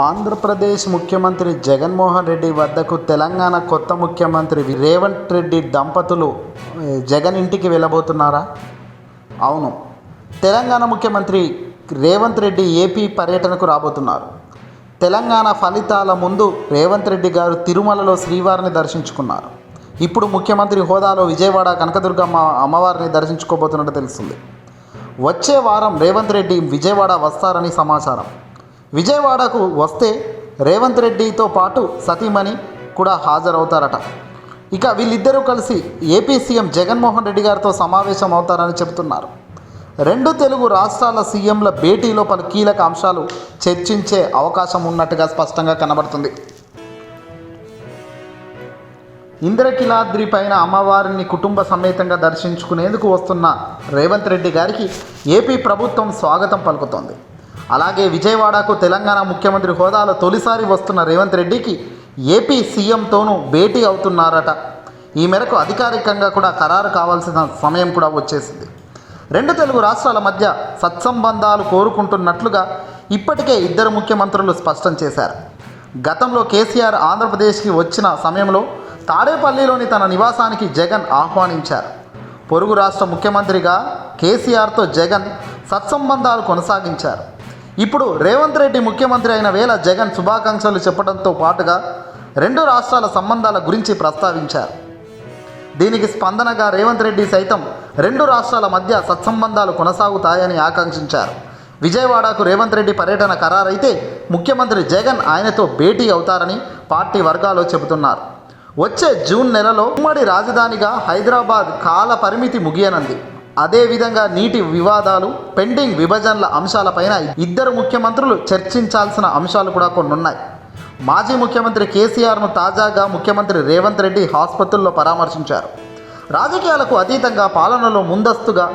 ఆంధ్రప్రదేశ్ ముఖ్యమంత్రి జగన్మోహన్ రెడ్డి వద్దకు తెలంగాణ కొత్త ముఖ్యమంత్రి రేవంత్ రెడ్డి దంపతులు జగన్ ఇంటికి వెళ్ళబోతున్నారా? అవును. తెలంగాణ ముఖ్యమంత్రి రేవంత్ రెడ్డి ఏపీ పర్యటనకు రాబోతున్నారు. తెలంగాణ ఫలితాల ముందు రేవంత్ రెడ్డి గారు తిరుమలలో శ్రీవారిని దర్శించుకున్నారు. ఇప్పుడు ముఖ్యమంత్రి హోదాలో విజయవాడ కనకదుర్గమ్మ అమ్మవారిని దర్శించుకోబోతున్నట్టు తెలుస్తుంది. వచ్చే వారం రేవంత్ రెడ్డి విజయవాడ వస్తారని సమాచారం. విజయవాడకు వస్తే రేవంత్ రెడ్డితో పాటు సతీమణి కూడా హాజరవుతారట. ఇక వీళ్ళిద్దరూ కలిసి ఏపీ సీఎం జగన్మోహన్ రెడ్డి గారితో సమావేశం అవుతారని చెబుతున్నారు. రెండు తెలుగు రాష్ట్రాల సీఎంల భేటీలో పలు కీలక అంశాలు చర్చించే అవకాశం ఉన్నట్టుగా స్పష్టంగా కనబడుతుంది. ఇంద్రకిలాద్రి పైన అమ్మవారిని కుటుంబ సమేతంగా దర్శించుకునేందుకు వస్తున్న రేవంత్ రెడ్డి గారికి ఏపీ ప్రభుత్వం స్వాగతం పలుకుతోంది. అలాగే విజయవాడకు తెలంగాణ ముఖ్యమంత్రి హోదాలో తొలిసారి వస్తున్న రేవంత్ రెడ్డికి ఏపీ సీఎంతోనూ భేటీ అవుతున్నారట. ఈ మేరకు అధికారికంగా కూడా ఖరారు కావాల్సిన సమయం కూడా వచ్చేసింది. రెండు తెలుగు రాష్ట్రాల మధ్య సత్సంబంధాలు కోరుకుంటున్నట్లుగా ఇప్పటికే ఇద్దరు ముఖ్యమంత్రులు స్పష్టం చేశారు. గతంలో కేసీఆర్ ఆంధ్రప్రదేశ్కి వచ్చిన సమయంలో తాడేపల్లిలోని తన నివాసానికి జగన్ ఆహ్వానించారు. పొరుగు రాష్ట్ర ముఖ్యమంత్రిగా కేసీఆర్తో జగన్ సత్సంబంధాలు కొనసాగించారు. ఇప్పుడు రేవంత్ రెడ్డి ముఖ్యమంత్రి అయిన వేళ జగన్ శుభాకాంక్షలు చెప్పడంతో పాటుగా రెండు రాష్ట్రాల సంబంధాల గురించి ప్రస్తావించారు. దీనికి స్పందనగా రేవంత్ రెడ్డి సైతం రెండు రాష్ట్రాల మధ్య సత్సంబంధాలు కొనసాగుతాయని ఆకాంక్షించారు. విజయవాడకు రేవంత్ రెడ్డి పర్యటన ఖరారైతే ముఖ్యమంత్రి జగన్ ఆయనతో భేటీ అవుతారని పార్టీ వర్గాలు చెబుతున్నారు. వచ్చే జూన్ నెలలో ఉమ్మడి రాజధానిగా హైదరాబాద్ కాల పరిమితి ముగియనుంది. అదేవిధంగా నీటి వివాదాలు పెండింగ్ విభజనల అంశాలపైన ఇద్దరు ముఖ్యమంత్రులు చర్చించాల్సిన అంశాలు కూడా కొన్ని ఉన్నాయి మాజీ ముఖ్యమంత్రి కేసీఆర్ను తాజాగా ముఖ్యమంత్రి రేవంత్ రెడ్డి ఆసుపత్రుల్లో పరామర్శించారు. రాజకీయాలకు అతీతంగా పాలనలో ముందస్తుగా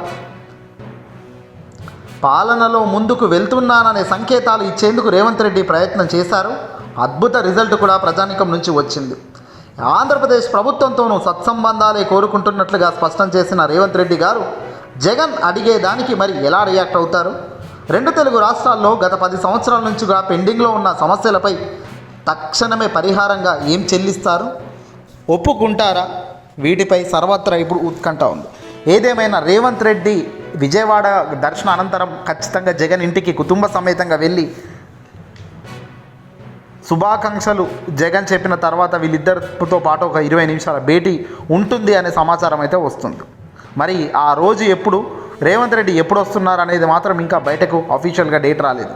పాలనలో ముందుకు వెళ్తున్నాననే సంకేతాలు ఇచ్చేందుకు రేవంత్ రెడ్డి ప్రయత్నం చేశారు. అద్భుత రిజల్ట్ కూడా ప్రజానికం నుంచి వచ్చింది. ఆంధ్రప్రదేశ్ ప్రభుత్వంతోనూ సత్సంబంధాలే కోరుకుంటున్నట్లుగా స్పష్టం చేసిన రేవంత్ రెడ్డి గారు జగన్ అడిగేదానికి మరి ఎలా రియాక్ట్ అవుతారు? రెండు తెలుగు రాష్ట్రాల్లో గత పది సంవత్సరాల నుంచి కూడా పెండింగ్లో ఉన్న సమస్యలపై తక్షణమే పరిహారంగా ఏం చెల్లిస్తారు? ఒప్పుకుంటారా? వీటిపై సర్వత్రా ఇప్పుడు ఉత్కంఠ ఉంది. ఏదేమైనా రేవంత్ రెడ్డి విజయవాడ దర్శన అనంతరం ఖచ్చితంగా జగన్ ఇంటికి కుటుంబ సమేతంగా వెళ్ళి శుభాకాంక్షలు జగన్ చెప్పిన తర్వాత వీళ్ళిద్దరితో పాటు ఒక ఇరవై నిమిషాల భేటీ ఉంటుంది అనే సమాచారం అయితే వస్తుంది. మరి ఆ రోజు ఎప్పుడు రేవంత్ రెడ్డి ఎప్పుడు వస్తున్నారు అనేది మాత్రం ఇంకా బయటకు అఫీషియల్గా డేట్ రాలేదు.